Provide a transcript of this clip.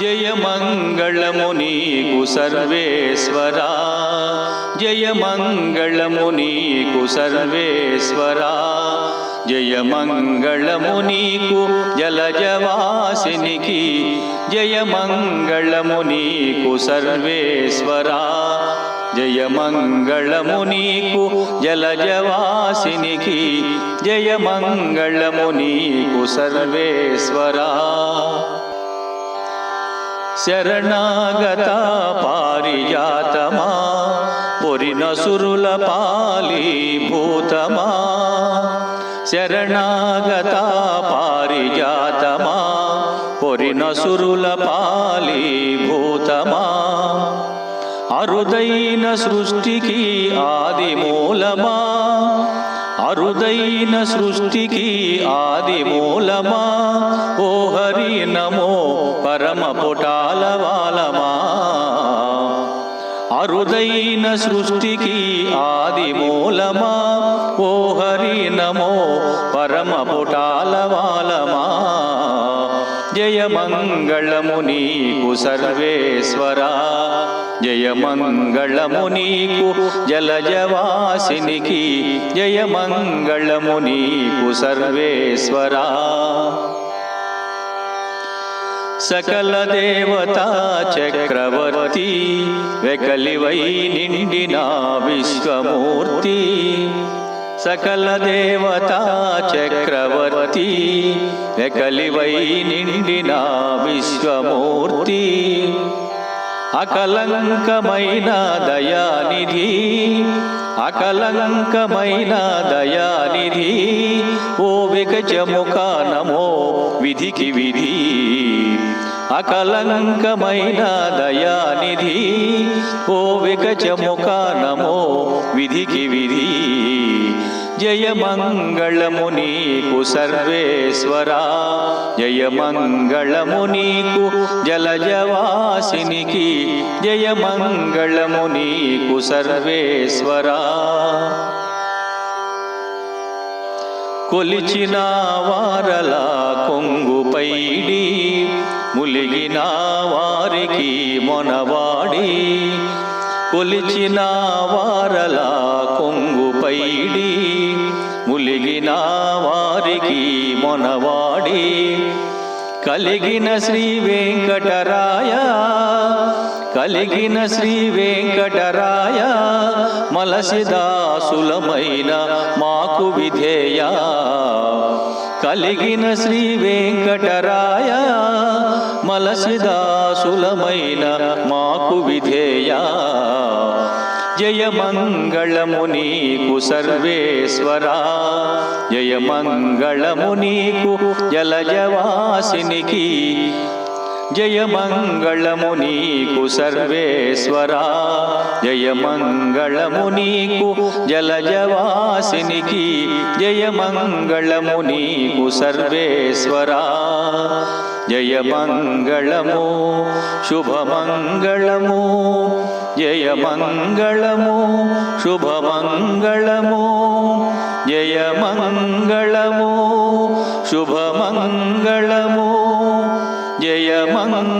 జయ మంగళము సర్వేశ్వరా. జయ మంగళము సర్వేశ్వరా. జయ మంగళము జలజవాసినికి జయ మంగళము సర్వేశ్వరా. జయ మంగళము జలజవాసినికి జయ మంగళము సర్వేశ్వరా. శరణాగత పారిజాతమా పొరినసురుల పాలీభూతమా. శరణాగత పారిజాతమా పొరినసురుల పాలీభూతమా. అరుదైన సృష్టికి ఆది మూలమా అరుదైన సృష్టికి ఆది మూలమా. ఓ హరి నమో పరమ పుటా అరుదైన సృష్టికి ఆది మూలమా ఓ హరి నమో పరమ పుటాలవాలమా జయ మంగళము నీకు సర్వేశ్వరా. జయ మంగళము నీకు జలజవాసినికి. జయ మంగళము నీకు సర్వేశ్వరా. సకల దేవతా చక్రవర్తి వెకలివై నిండిన విశ్వమూర్తి. సకల దేవతా చక్రవర్తి వెకలివై నిండిన విశ్వమూర్తి. అకలంకమైన దయానిధి అకలంకమైన దయానిధి ఓ విగజముఖ నమో విధికి విధి. అకలంకమైన దయానిధి ఓ వికచముఖ నమో విధికి విధి. జయ మంగళము నీకు సర్వేశ్వరా జయ మంగళము నీకు జలజవాసినికి జయ మంగళము నీకు సర్వేశ్వరా. కొలిచిన వారల కొంగుపైడి ములిగిన వారికి మొనవాడి. కొలిచిన వారల కొంగుపైడి ములిగిన వారికి మొనవాడి. కలిగిన శ్రీ వెంకటరాయ కలిగిన శ్రీ వెంకటరాయ మలసిదాసులమైన మాకు విధేయ. కలిగిన శ్రీ వెంకటరాయ మలసిదాసులమైన మాకు విధేయ. జయ మంగళము నీకు సర్వేశ్వరా. జయ మంగళము నీకు జలజవాసినికి జయమంగళము నీకు సర్వేశ్వరా. జయమంగళము నీకు జలజవాసినికి. జయమంగళము నీకు సర్వేశ్వరా. జయమంగళము శుభమంగళము. జయమంగళము శుభమంగళము. జయమంగళము శుభమంగళము. ജയമംഗ